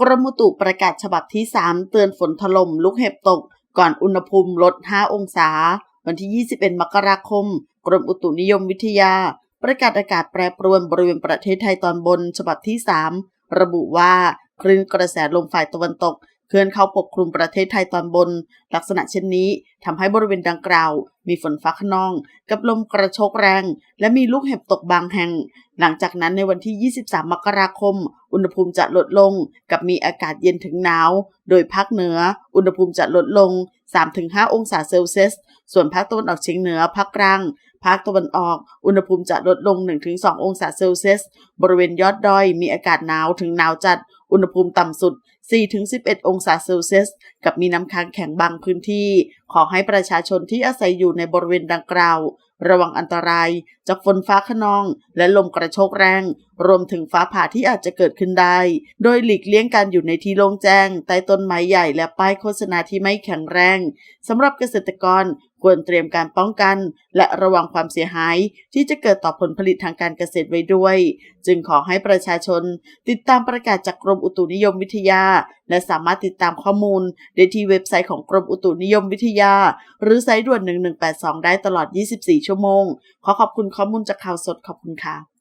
กรมอุตุประกาศฉบับที่ 3 เตือนฝนถล่มลูกเห็บตก ก่อนอุณหภูมิลด 5 องศา วันที่ 21 มกราคม กรมอุตุนิยมวิทยา ประกาศอากาศแปรปรวนบริเวณประเทศไทยตอนบนฉบับที่ 3 ระบุว่าคลื่นกระแสลมฝ่ายตะวันตก ลื่อนเข้าปกคลุมประเทศไทยตอนบน ลักษณะเช่นนี้ทำให้บริเวณดังกล่าว มีฝนฟ้าขนอง กับลมกระโชกแรง และมีลูกเห็บตกบางแห่ง หลังจากนั้นในวันที่ 23 มกราคม อุณหภูมิจะลดลง กับมีอากาศเย็นถึงหนาว โดยภาคเหนือ อุณหภูมิจะลดลง 3-5 องศาเซลเซียส ส่วนภาคตะวันออกเฉียงเหนือ ภาคกลางภาคตะวันออก อุณหภูมิจะลดลง 1-2 องศาเซลเซียส บริเวณยอดดอย มีอากาศหนาวถึงหนาวจัด อุณหภูมิต่ำสุด 4-11 องศาเซลเซียส กับมีน้ำค้างแข็งบางพื้นที่ ขอให้ประชาชนที่อาศัยอยู่ในบริเวณดังกล่าว ระวังอันตรายจากฝนฟ้าขนอง และลมกระโชกแรง รวมถึงฟ้าผ่าที่อาจจะเกิดขึ้นได้ โดยหลีกเลี่ยงการอยู่ในที่โล่งแจ้ง ใต้ต้นไม้ใหญ่และป้ายโฆษณาที่ไม่แข็งแรงสำหรับเกษตรกร ควรเตรียมการป้องกัน และระวังความเสียหาย ที่จะเกิดต่อผลผลิตทางการเกษตรไว้ด้วย จึงขอให้ประชาชน ติดตามประกาศจากกรมอุตุนิยมวิทยา และสามารถติดตามข้อมูลได้ที่เว็บไซต์ของกรมอุตุนิยมวิทยา หรือสายด่วน 1182 ได้ตลอด 24 ชั่วโมง ขอขอบคุณข้อมูลจากข่าวสดขอบคุณค่ะ